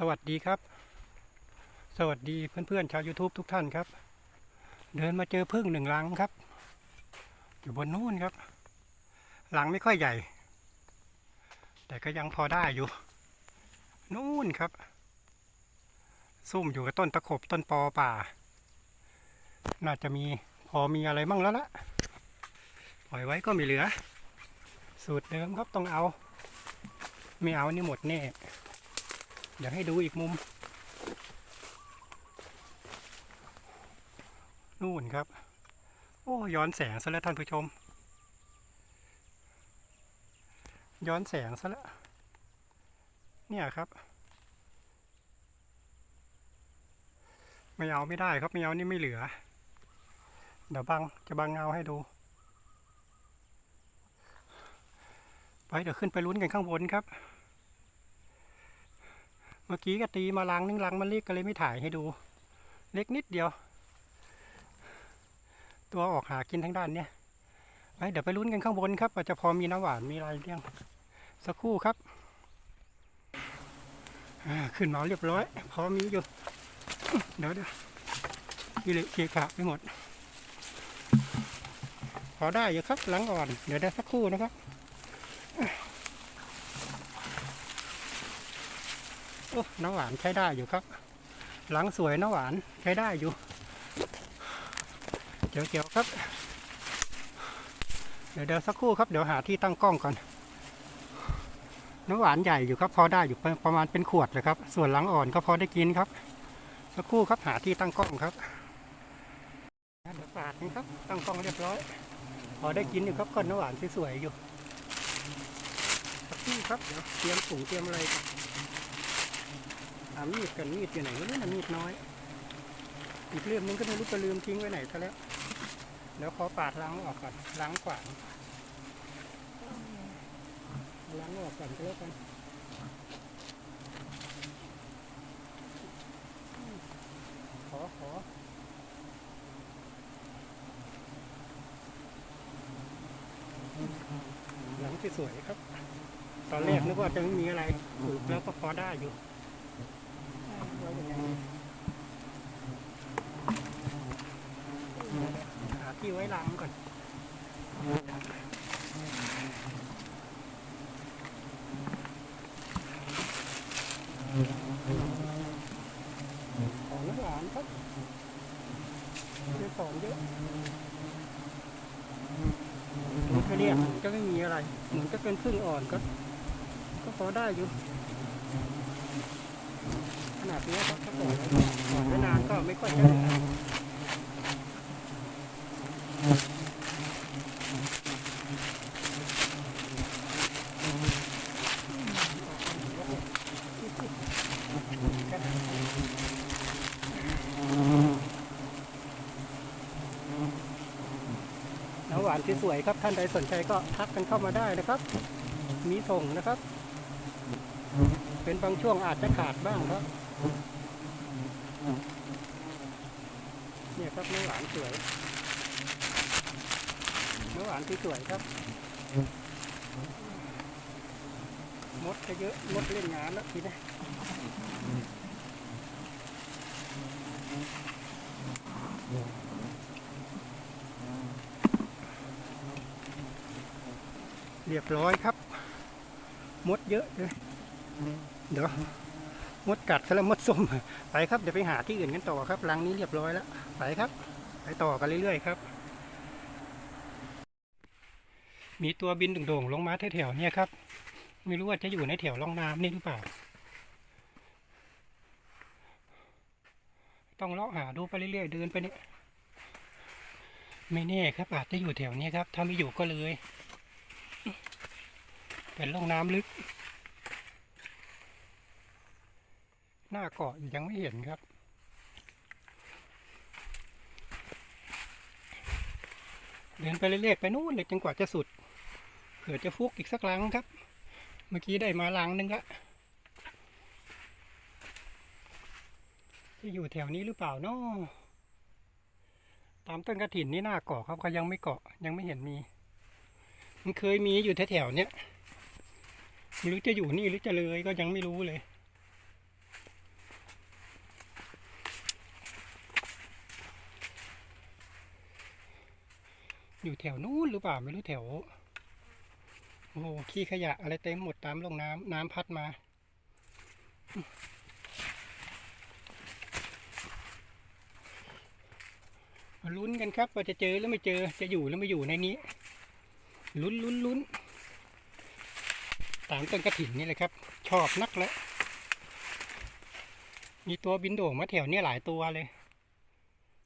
สวัสดีครับ สวัสดีเพื่อนๆชาว YouTube ทุกท่านครับ เดินมาเจอพึ่งหนึ่งหลังครับ อยู่บนนู้นครับ หลังไม่ค่อยใหญ่ แต่ก็ยังพอได้อยู่ นู่นครับ ซุ่มอยู่กับต้นตะขบต้นปอป่า น่าจะมีพอมีอะไรมั่งแล้วละปล่อยไว้ก็ไม่เหลือ สูตรเดิมครับต้องเอา ไม่เอานี่หมดแน่ เดี๋ยวให้ดูอีกมุม นู่นครับ โอ้ย้อนแสงซะแล้วท่านผู้ชม ย้อนแสงซะแล้ว เนี่ยครับ ไม่เอาไม่ได้ครับไม่เอานี่ไม่เหลือ เดี๋ยวบังจะบังเงาให้ดูไปเดี๋ยวขึ้นไปลุ้นกันข้างบนครับ มื่อกี้ก็ตีมาลังนึงลังมันเล็กก็เลยไม่ถ่ายให้ดู เล็กนิดเดียว ตัวออกหากินทั้งด้านเนี่ยไปเดี๋ยวไปลุ้นกันข้างบนครับว่าจะพอมีน้ำหวานมีอะไรเลี้ยงสักครู่ครับขึ้นมาเรียบร้อย พอมีอยู่ เดี๋ยวเดี๋ยวกิเลเกียขาไปหมด พอได้อยู่ครับหลังอ่อน เดี๋ยวได้สักครู่นะครับ โอ้น้ำหวานใช้ได้อยู่ครับ หลังสวยน้ำหวานใช้ได้อยู่เจียวเจียวๆครับ เดี๋ยวเดี๋ยวสักครู่ครับเดี๋ยวหาที่ตั้งกล้องก่อน น้ำหวานใหญ่อยู่ครับ พอได้อยู่ประมาณเป็นขวดเลยครับ ส่วนหลังอ่อนก็พอได้กินครับ สักครู่ครับหาที่ตั้งกล้องครับเดี๋ยวปาดนะครับตั้งกล้องเรียบร้อย พอได้กินอยู่ครับก้อนน้ำหวานสวยๆอยู่สักครู่ครับเดี๋ยวเตรียมถุงเตรียมอะไรก่ อามีดกันมีดอยู่ไหนไม่รู้นะมีดน้อย อีกเรื่องนึงก็ไม่รู้จะลืมทิ้งไว้ไหนซะแล้วเดี๋ยวขอปาดล้างออกก่อนล้างกวาดล้างออกก่อนก็แล้วกันขอขอหลังที่สวยครับ ตอนแรกนึกว่าจะไม่มีอะไรแล้วก็พอได้อยู่ หาที่ไว้ล้างก่อน ของน้ำหวานครับเดี๋ยวสอนเยอะตัวเขาเนี่ยมันก็ไม่มีอะไร เหมือนก็เป็นพึ่งอ่อนก็ ก็พอได้อยู่ นาดนี้ครับถ้าปล่อยปล่อยไว้นานก็ไม่ค่อยจะหลือน้ำหวานที่สวยครับท่านใดสนใจก็ทักกันเข้ามาได้นะครับ มีส่งนะครับ เป็นบางช่วงอาจจะขาดบ้างครับ เนี่ยครับน้องหวานสวยน้องหวานที่สวยครับ มดจะเยอะมดเล่นงานแล้วทีนี้เรียบร้อยครับ มดเยอะเลยเดี๋ยว มดกัดซะแล้วมดส้ม ไปครับเดี๋ยวไปหาที่อื่นกันต่อครับรังนี้เรียบร้อยแล้วไปครับ ไปต่อกันเรื่อยๆครับ มีตัวบินโด่งๆลงมาแถวๆเนี่ยครับ ไม่รู้ว่าจะอยู่ในแถวร่องน้ำนี่หรือเปล่า ต้องเลาะหาดูไปเรื่อยๆเดินไปเนี่ยไม่แน่ครับอาจจะอยู่แถวเนี้ยครับ ถ้าไม่อยู่ก็เลย เป็นร่องน้ำลึก หน้าเกาะยังไม่เห็นครับ เดินไปเรื่อยๆไปนู่นเลยจนกว่าจะสุด เผื่อจะฟุกอีกสักลังครับ เมื่อกี้ได้มาลังนึงละจะอยู่แถวนี้หรือเปล่าเนาะตามต้นกระถินนี่หน้าเกาะครับก็ยังไม่เกาะยังไม่เห็นมี มันเคยมีอยู่แถวๆเนี้ยไม่รู้จะอยู่นี่หรือจะเลยก็ยังไม่รู้เลย อยู่แถวนู้นหรือเปล่าไม่รู้แถว โอ้โหขี้ขยะอะไรเต็มหมดตามลงน้ำน้ำพัดมามาลุ้นกันครับว่าจะเจอหรือไม่เจอจะอยู่หรือไม่อยู่ในนี้ลุ้นลุ้นลุ้นตามต้นกระถิ่นนี่เลยครับ ชอบนักแล้วมีตัวบินโด่งมาแถวเนี้ยหลายตัวเลย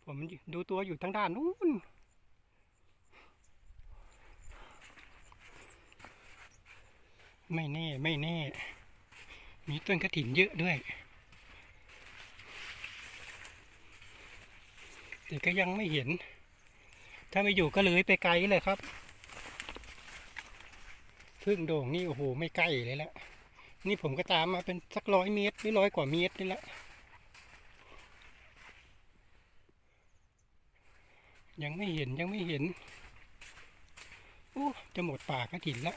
ผมดูตัวอยู่ทางด้านนู้น ไม่แน่ไม่แน่ มีต้นกระถินเยอะด้วย แต่ก็ยังไม่เห็น ถ้าไม่อยู่ก็เลยไปไกลเลยครับพึ่งโด่งนี่โอ้โหไม่ใกล้เลยละนี่ผมก็ตามมาเป็นสักร้อยเมตรหรือร้อยกว่าเมตรนี่แหละยังไม่เห็นยังไม่เห็นโอ้จะหมดป่ากระถินและ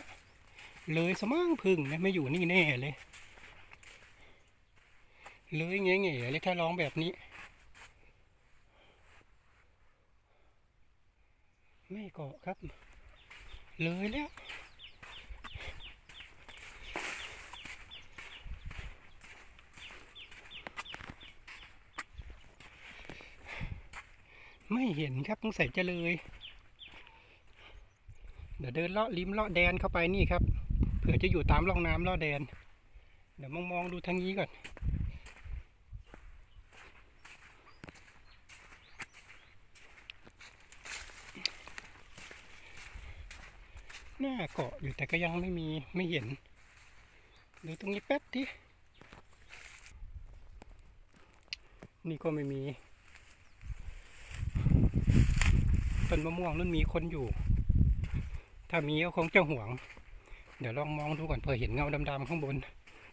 เลยสมั่งพึ่งนะไม่อยู่นี่แน่เลย เลยเงี้ยเงี้ยเลยถ้าร้องแบบนี้ ไม่เกาะครับ เลยแล้วไม่เห็นครับต้องใส่จะเลย เดี๋ยวเดินเลาะริมเลาะแดนเข้าไปนี่ครับ เผื่อจะอยู่ตามร่องน้ำลาะแดน เดี๋ยวมองมองๆดูทางนี้ก่อนหน้าเกาะอยู่แต่ก็ยังไม่มีไม่เห็นดูตรงนี้แป๊บดินี่ก็ไม่มีต้นมะม่วงนั่นมีคนอยู่ ถ้ามีก็คงจะห่วง เดี๋ยวลองมองดูก่อนเผื่อเห็นเงาดำๆข้างบน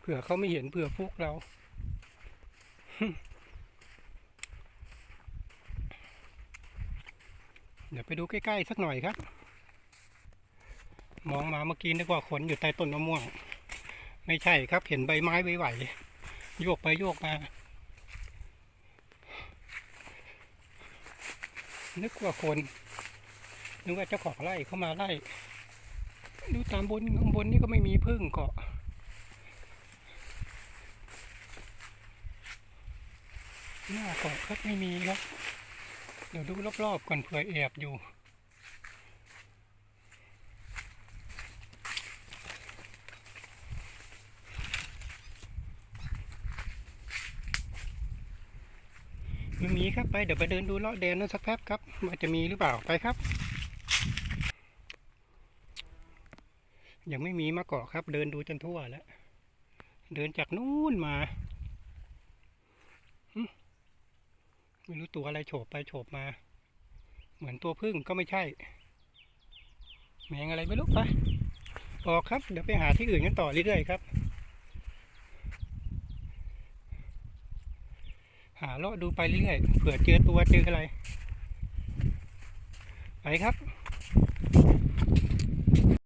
เผื่อเขาไม่เห็นเผื่อพวกเราเดี๋ยวไปดูใกล้ๆสักหน่อยครับ มองมาเมื่อกี้นึกว่าขนอยู่ใต้ต้นมะม่วง ไม่ใช่ครับ เห็นใบไม้ไหวๆโยกไปโยกมานึกว่าคนนึกว่าเจ้าของไร่เข้ามาไล่ ดูตามบนข้างบนนี่ก็ไม่มีพึ่งเกาะหน้าเกาะครับไม่มีครับ เดี๋ยวดูรอบๆก่อนเผื่อแอบอยู่ไม่มีครับไปเดี๋ยวไปเดินดูเลาะแดนนั่นสักแป๊บครับว่าจะมีหรือเปล่าไปครับ ยังไม่มีมาเกาะครับ เดินดูจนทั่วแล้ว เดินจากนู้นมา ไม่รู้ตัวอะไรโฉบไปโฉบมา เหมือนตัวพึ่งก็ไม่ใช่ แมงอะไรไม่รู้ไปออกครับ เดี๋ยวไปหาที่อื่นกันต่อเรื่อยๆครับ หาเลาะดูไปเรื่อยๆเผื่อเจอตัวเจออะไร ไปครับ